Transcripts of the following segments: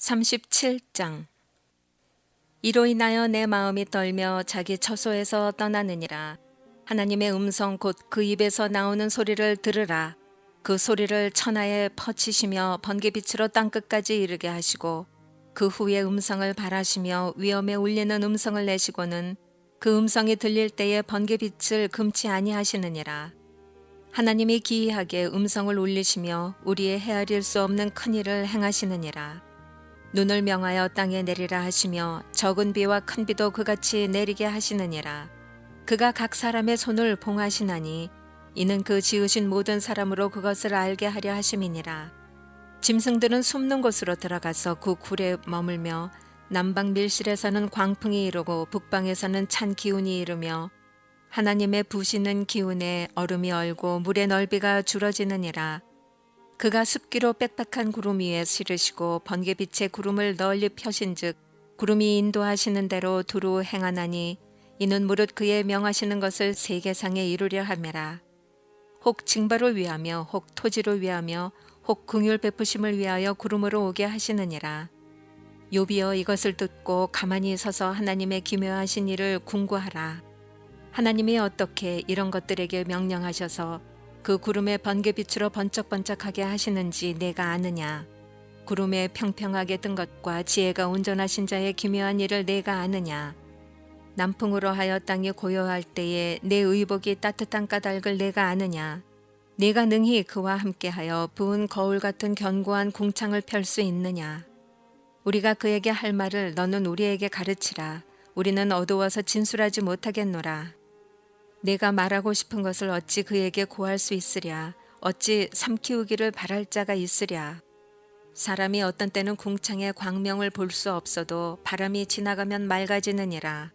37장. 이로 인하여 내 마음이 떨며 자기 처소에서 떠나느니라. 하나님의 음성 곧 그 입에서 나오는 소리를 들으라. 그 소리를 천하에 퍼치시며 번개빛으로 땅끝까지 이르게 하시고 그 후에 음성을 발하시며 위엄에 울리는 음성을 내시고는 그 음성이 들릴 때에 번개빛을 금치 아니하시느니라. 하나님이 기이하게 음성을 울리시며 우리의 헤아릴 수 없는 큰 일을 행하시느니라 눈을 명하여 땅에 내리라 하시며 적은 비와 큰 비도 그같이 내리게 하시느니라. 그가 각 사람의 손을 봉하시나니 이는 그 지으신 모든 사람으로 그것을 알게 하려 하심이니라. 짐승들은 숨는 곳으로 들어가서 그 굴에 머물며 남방 밀실에서는 광풍이 이르고 북방에서는 찬 기운이 이르며 하나님의 부시는 기운에 얼음이 얼고 물의 넓이가 줄어지느니라. 그가 습기로 빽빽한 구름 위에 실으시고 번개빛의 구름을 널리 펴신즉 구름이 인도하시는 대로 두루 행하나니 이는 무릇 그의 명하시는 것을 세계상에 이루려 함이라. 혹 징바로 위하며 혹 토지로 위하며 혹 긍휼 베푸심을 위하여 구름으로 오게 하시느니라. 요비여 이것을 듣고 가만히 서서 하나님의 기묘하신 일을 궁구하라. 하나님이 어떻게 이런 것들에게 명령하셔서 그 구름의 번개빛으로 번쩍번쩍하게 하시는지 내가 아느냐. 구름에 평평하게 뜬 것과 지혜가 온전하신 자의 기묘한 일을 내가 아느냐. 남풍으로 하여 땅이 고요할 때에 내 의복이 따뜻한 까닭을 내가 아느냐. 내가 능히 그와 함께하여 부은 거울 같은 견고한 궁창을 펼 수 있느냐. 우리가 그에게 할 말을 너는 우리에게 가르치라. 우리는 어두워서 진술하지 못하겠노라. 내가 말하고 싶은 것을 어찌 그에게 고할 수 있으랴. 어찌 삼키우기를 바랄 자가 있으랴. 사람이 어떤 때는 궁창의 광명을 볼 수 없어도 바람이 지나가면 맑아지느니라.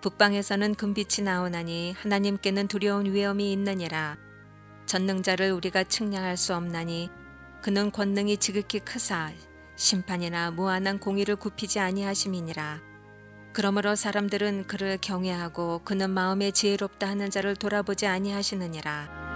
북방에서는 금빛이 나오나니 하나님께는 두려운 위엄이 있느니라. 전능자를 우리가 측량할 수 없나니 그는 권능이 지극히 크사 심판이나 무한한 공의를 굽히지 아니하심이니라. 그러므로 사람들은 그를 경외하고 그는 마음에 지혜롭다 하는 자를 돌아보지 아니하시느니라.